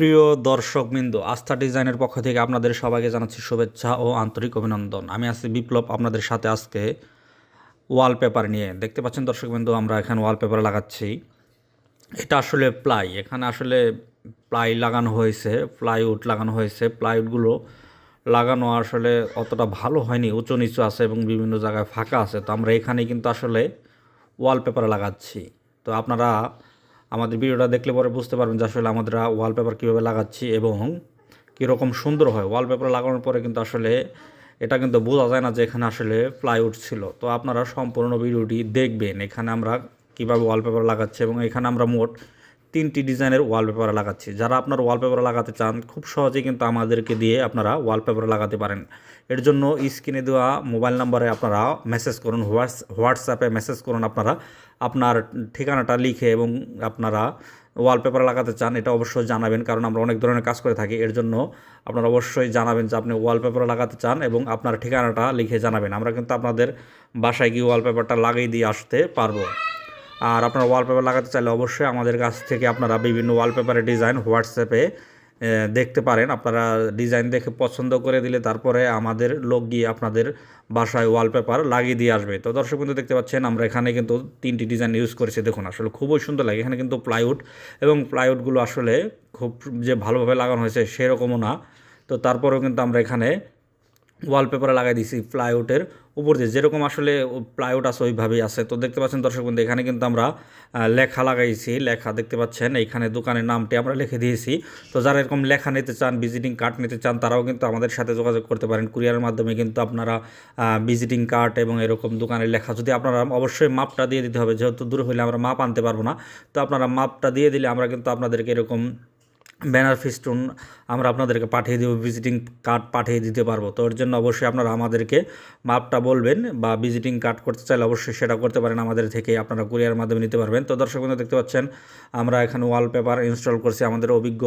প্রিয় দর্শকবৃন্দ, আস্থা ডিজাইনের পক্ষ থেকে আপনাদের সবাইকে জানাচ্ছি শুভেচ্ছা ও আন্তরিক অভিনন্দন। আমি আছি বিপ্লব, আপনাদের সাথে আজকে ওয়ালপেপার নিয়ে। দেখতে পাচ্ছেন দর্শকবৃন্দ, আমরা এখানে ওয়ালপেপার লাগাচ্ছি। এটা আসলে প্লাই এখানে আসলে প্লাই লাগানো হয়েছে প্লাইউড লাগানো হয়েছে। প্লাইউডগুলো লাগানো আসলে অতটা ভালো হয়নি, উঁচু নিচু আছে এবং বিভিন্ন জায়গায় ফাঁকা আছে। তো আমরা এখানে কিন্তু আসলে ওয়ালপেপার লাগাচ্ছি। তো আপনারা আমাদের ভিডিওটা দেখলে পরে বুঝতে পারবেন যে আসলে আমরা ওয়ালপেপার কীভাবে লাগাচ্ছি এবং কীরকম সুন্দর হয়। ওয়ালপেপার লাগানোর পরে কিন্তু আসলে এটা কিন্তু বোঝা যায় না যে এখানে আসলে প্লাইউড ছিল। তো আপনারা সম্পূর্ণ ভিডিওটি দেখবেন এখানে আমরা কীভাবে ওয়ালপেপার লাগাচ্ছি এবং এখানে আমরা মোট তিনটি ডিজাইনের ওয়ালপেপার লাগাচ্ছি। যারা আপনার ওয়ালপেপার লাগাতে চান, খুব সহজেই কিন্তু আমাদেরকে দিয়ে আপনারা ওয়ালপেপার লাগাতে পারেন। এর জন্য স্ক্রিনে দেওয়া মোবাইল নাম্বারে আপনারা মেসেজ করুন, হোয়াটস হোয়াটসঅ্যাপে মেসেজ করুন আপনারা। আপনার ঠিকানাটা লিখে এবং আপনারা ওয়ালপেপার লাগাতে চান, এটা অবশ্যই জানাবেন, কারণ আমরা অনেক ধরনের কাজ করে থাকি। এর জন্য আপনারা অবশ্যই জানাবেন যে আপনি ওয়ালপেপার লাগাতে চান এবং আপনার ঠিকানাটা লিখে জানাবেন। আমরা কিন্তু আপনাদের বাসায় গিয়ে ওয়ালপেপারটা লাগিয়ে দিয়ে আসতে পারব। আর আপনারা ওয়ালপেপার লাগাতে চাইলে অবশ্যই আমাদের কাছ থেকে আপনারা বিভিন্ন ওয়ালপেপারের ডিজাইন হোয়াটসঅ্যাপে দেখতে পারেন। আপনারা ডিজাইন দেখে পছন্দ করে দিলে তারপরে আমাদের লোক গিয়ে আপনাদের বাসায় ওয়ালপেপার লাগিয়ে দিয়ে আসবে। তো দর্শক কিন্তু দেখতে পাচ্ছেন, আমরা এখানে কিন্তু তিনটি ডিজাইন ইউজ করেছি। দেখুন, আসলে খুবই সুন্দর লাগে। এখানে কিন্তু প্লাইউড এবং প্লাইউডগুলো আসলে খুব যে ভালোভাবে লাগানো হয়েছে সেরকমও না। তো তারপরেও কিন্তু আমরা এখানে ওয়ালপেপারে লাগাই দিছি প্লাইউডের উপর দিয়ে। যেরকম আসলে প্লাইউড আছে, ওইভাবেই আছে। তো দেখতে পাচ্ছেন দর্শক বন্ধু, এখানে কিন্তু আমরা লেখা লাগাইছি। লেখা দেখতে পাচ্ছেন, এইখানে দোকানের নামটি আমরা লিখে দিয়েছি। তো যারা এরকম লেখা নিতে চান ভিজিটিং কার্ড নিতে চান, তারাও কিন্তু আমাদের সাথে যোগাযোগ করতে পারেন। কুরিয়ারের মাধ্যমে কিন্তু আপনারা ভিজিটিং কার্ড এবং এরকম দোকানের লেখা, যদি আপনারা অবশ্যই মাপটা দিয়ে দিতে হবে, যেহেতু দূর হলে আমরা মাপ আনতে পারব না, তো আপনারা মাপটা দিয়ে দিলে আমরা কিন্তু আপনাদেরকে এরকম ব্যানার ফিস্টুন আমরা আপনাদেরকে পাঠিয়ে দেবো ভিজিটিং কার্ড পাঠিয়ে দিতে পারব। তো ওর জন্য অবশ্যই আপনারা আমাদেরকে মাপটা বলবেন বা ভিজিটিং কার্ড করতে চাইলে অবশ্যই সেটা করতে পারেন আমাদের থেকে, আপনারা কুরিয়ার মাধ্যমে নিতে পারবেন। তো দর্শক বন্ধু, দেখতে পাচ্ছেন, আমরা এখানে ওয়ালপেপার ইনস্টল করছি আমাদের অভিজ্ঞ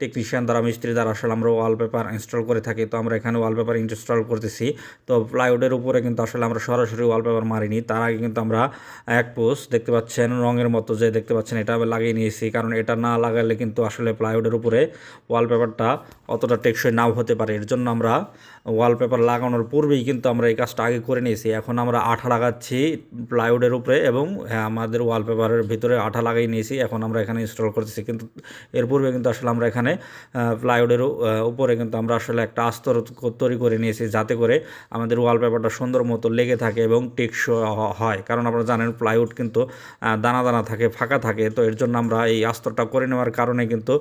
টেকনিশিয়ান দ্বারা, মিস্ত্রি দ্বারা। আসলে আমরা ওয়ালপেপার ইনস্টল করে থাকি, তো আমরা এখানে ওয়ালপেপার ইনস্টল করতেছি। তো প্লাইউডের উপরে কিন্তু আসলে আমরা সরাসরি ওয়ালপেপার মারিনি, তার আগে কিন্তু আমরা এক পোস্ট দেখতে পাচ্ছেন, রঙের মতো যে দেখতে পাচ্ছেন, এটা লাগিয়ে নিয়েছি। কারণ এটা না লাগালে কিন্তু আসলে প্লাইউডের উপরে ওয়ালপেপারটা অতটা টেকসই নাও হতে পারে। এর জন্য আমরা ওয়ালপেপার লাগানোর পূর্বেই কিন্তু আমরা এই কাজটা আগে করে নিয়েছি। এখন আমরা আঠা লাগাচ্ছি প্লাইউডের উপরে এবং হ্যাঁ, আমাদের ওয়ালপেপারের ভিতরে আঠা লাগাই নিয়েছি। এখন আমরা এখানে ইনস্টল করতেছি। কিন্তু এর পূর্বে কিন্তু আসলে আমরা এখানে প্লাইউডের উপরে কিন্তু আমরা আসলে একটা আস্তর তৈরি করে নিয়েছি যাতে করে আমাদের ওয়ালপেপারটা সুন্দর মতো লেগে থাকে এবং টেকসই হয়। কারণ আপনারা জানেন প্লাইউড কিন্তু দানা দানা থাকে ফাঁকা থাকে। তো এর জন্য আমরা এই আস্তরটা করে নেওয়ার কারণে কিন্তু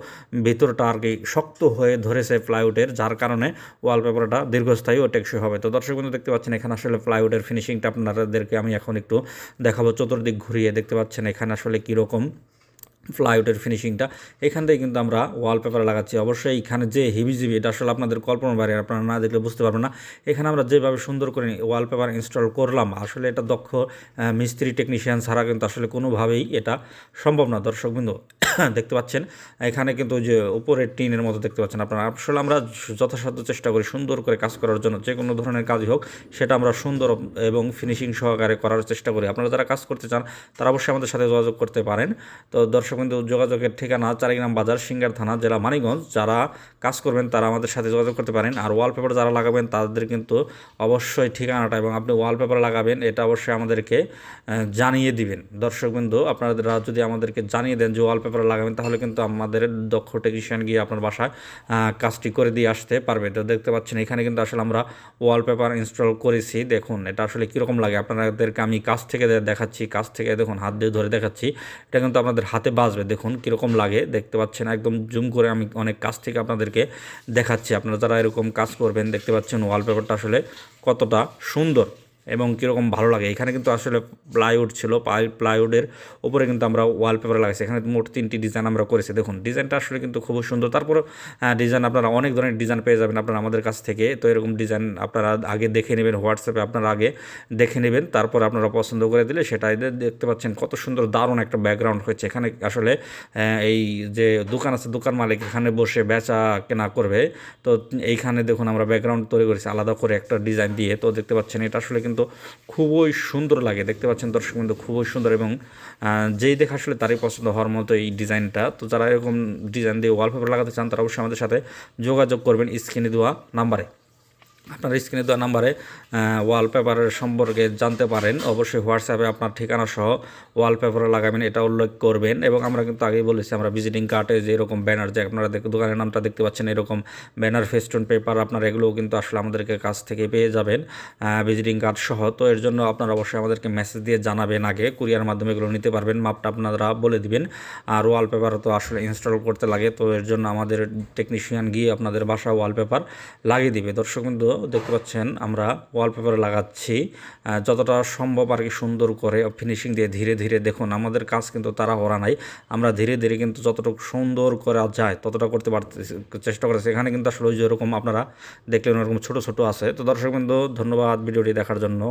ভিতরটা আর কি শক্ত হয়ে ধরেছে প্লাইউডের যার কারণে ওয়ালপেপারটা দীর্ঘস্থায়ী ও টেকসই হবে। তো দর্শক বন্ধু, দেখতে পাচ্ছেন এখানে আসলে প্লাইউডের ফিনিশিংটা আপনাদেরকে আমি এখন একটু দেখাবো। চতুর্দিক ঘুরিয়ে দেখতে পাচ্ছেন এখানে আসলে কীরকম প্লাইউডের ফিনিশিংটা এখান থেকে কিন্তু আমরা ওয়ালপেপার লাগাচ্ছি। অবশ্যই এখানে যে হিবিজিবি এটা আসলে আপনাদের কল্পনা বাইরে, আপনারা না দেখলে বুঝতে পারবেন না। এখানে আমরা যেভাবে সুন্দর করে ওয়ালপেপার ইনস্টল করলাম, আসলে এটা দক্ষ মিস্ত্রি টেকনিশিয়ান ছাড়া কিন্তু আসলে কোনোভাবেই এটা সম্ভব না। দর্শকবৃন্দ দেখতে পাচ্ছেন, এখানে কিন্তু যে উপরের টিনের মতো দেখতে পাচ্ছেন আপনারা। আসলে আমরা যথাসাধ্য চেষ্টা করি সুন্দর করে কাজ করার জন্য, যে কোনো ধরনের কাজই হোক, সেটা আমরা সুন্দর এবং ফিনিশিং সহকারে করার চেষ্টা করি। আপনারা যারা কাজ করতে চান, তারা অবশ্যই আমাদের সাথে যোগাযোগ করতে পারেন। তো দর্শক বিন্দু যোগাযোগের ঠিকানা চারিগ্রাম বাজার, সিঙ্গার থানা, জেলা মানিগঞ্জ যারা কাজ করবেন, তারা আমাদের সাথে যোগাযোগ করতে পারেন। আর ওয়ালপেপার যারা লাগাবেন, তাদের কিন্তু অবশ্যই ঠিকানাটা এবং আপনি ওয়ালপেপার লাগাবেন, এটা অবশ্যই আমাদেরকে জানিয়ে দিবেন। দর্শকবৃন্দু আপনারা যদি আমাদেরকে জানিয়ে দেন যে ওয়ালপেপার লাগাবেন, তাহলে কিন্তু আমাদের দক্ষ টেকনিশিয়ান গিয়ে আপনার বাসায় কাজটি করে দিয়ে আসতে পারবে। তো দেখতে পাচ্ছেন, এখানে কিন্তু আসলে আমরা ওয়ালপেপার ইনস্টল করেছি। দেখুন, এটা আসলে কীরকম লাগে? আপনাদেরকে আমি কাছ থেকে দেখাচ্ছি, কাছ থেকে দেখুন, হাত দিয়ে ধরে দেখাচ্ছি। এটা কিন্তু আপনাদের হাতে বাজবে দেখুন কীরকম লাগে, দেখতে পাচ্ছেন একদম জুম করে আমি অনেক কাছ থেকে আপনাদেরকে দেখাচ্ছি। আপনারা যারা এরকম কাজ করবেন, দেখতে পাচ্ছেন ওয়ালপেপারটা আসলে কতটা সুন্দর। এবং কীরকম ভালো লাগে। এখানে কিন্তু আসলে প্লাইউড ছিল প্লাই- প্লাইউডের উপরে কিন্তু আমরা ওয়ালপেপার লাগাইছি। এখানে মোট তিনটি ডিজাইন আমরা করেছি। দেখুন ডিজাইনটা আসলে কিন্তু খুব সুন্দর। তারপরে ডিজাইন আপনারা অনেক ধরনের ডিজাইন পেয়ে যাবেন আপনারা আমাদের কাছ থেকে। তো এরকম ডিজাইন আপনারা আগে দেখে নেবেন, হোয়াটসঅ্যাপে আপনারা আগে দেখে নেবেন। তারপর আপনারা পছন্দ করে দিলে সেটা দেখতে পাচ্ছেন কত সুন্দর, দারুণ একটা ব্যাকগ্রাউন্ড হয়েছে। এখানে আসলে এই যে দোকান আছে, দোকান মালিক এখানে বসে বেচা কেনা করবে। তো এইখানে দেখুন আমরা ব্যাকগ্রাউন্ড তৈরি করেছি, আলাদা করে একটা ডিজাইন দিয়ে। তো দেখতে পাচ্ছেন এটা আসলে কিন্তু কিন্তু খুবই সুন্দর লাগে। দেখতে পাচ্ছেন দর্শক কিন্তু খুবই সুন্দর এবং যেই দেখে আসলে তারই পছন্দ হওয়ার মতো এই ডিজাইনটা। তো যারা এরকম ডিজাইন দিয়ে ওয়ালপেপার লাগাতে চান, তারা অবশ্যই আমাদের সাথে যোগাযোগ করবেন স্ক্রিনে দেওয়া নাম্বারে। আপনার স্ক্রিনে দেওয়া নাম্বারে ওয়ালপেপারের সম্পর্কে জানতে পারেন। অবশ্যই হোয়াটসঅ্যাপে আপনার ঠিকানা সহ ওয়ালপেপারে লাগাবেন, এটা উল্লেখ করবেন। এবং আমরা কিন্তু আগেই বলেছি, আমরা ভিজিটিং কার্ডে যে এরকম ব্যানার যে আপনারা দোকানের নামটা দেখতে পাচ্ছেন, এরকম ব্যানার ফেস্টুন পেপার আপনার, এগুলোও কিন্তু আসলে আমাদেরকে কাছ থেকে পেয়ে যাবেন ভিজিটিং কার্ড সহ। তো এর জন্য আপনারা অবশ্যই আমাদেরকে মেসেজ দিয়ে জানাবেন আগে কুরিয়ার মাধ্যমে এগুলো নিতে পারবেন মাপটা আপনারা বলে দিবেন। আর ওয়ালপেপার তো আসলে ইনস্টল করতে লাগে, তো এর জন্য আমাদের টেকনিশিয়ান গিয়ে আপনাদের বাসা ওয়ালপেপার লাগিয়ে দিবে। দর্শক কিন্তু দেখতে পাচ্ছেন, আমরা ওয়ালপেপারে লাগাচ্ছি। যতটা সম্ভব আর কি সুন্দর করে ফিনিশিং দিয়ে ধীরে ধীরে দেখুন, আমাদের কাজ কিন্তু তারা ওরা নাই। আমরা ধীরে ধীরে কিন্তু যতটুকু সুন্দর করা যায়, ততটা করতে পারতে চেষ্টা করেছি। এখানে কিন্তু আসলে ওই যেরকম আপনারা দেখলেন, ওরকম ছোটো ছোটো আছে। তো দর্শক বিন্দু ধন্যবাদ ভিডিওটি দেখার জন্য।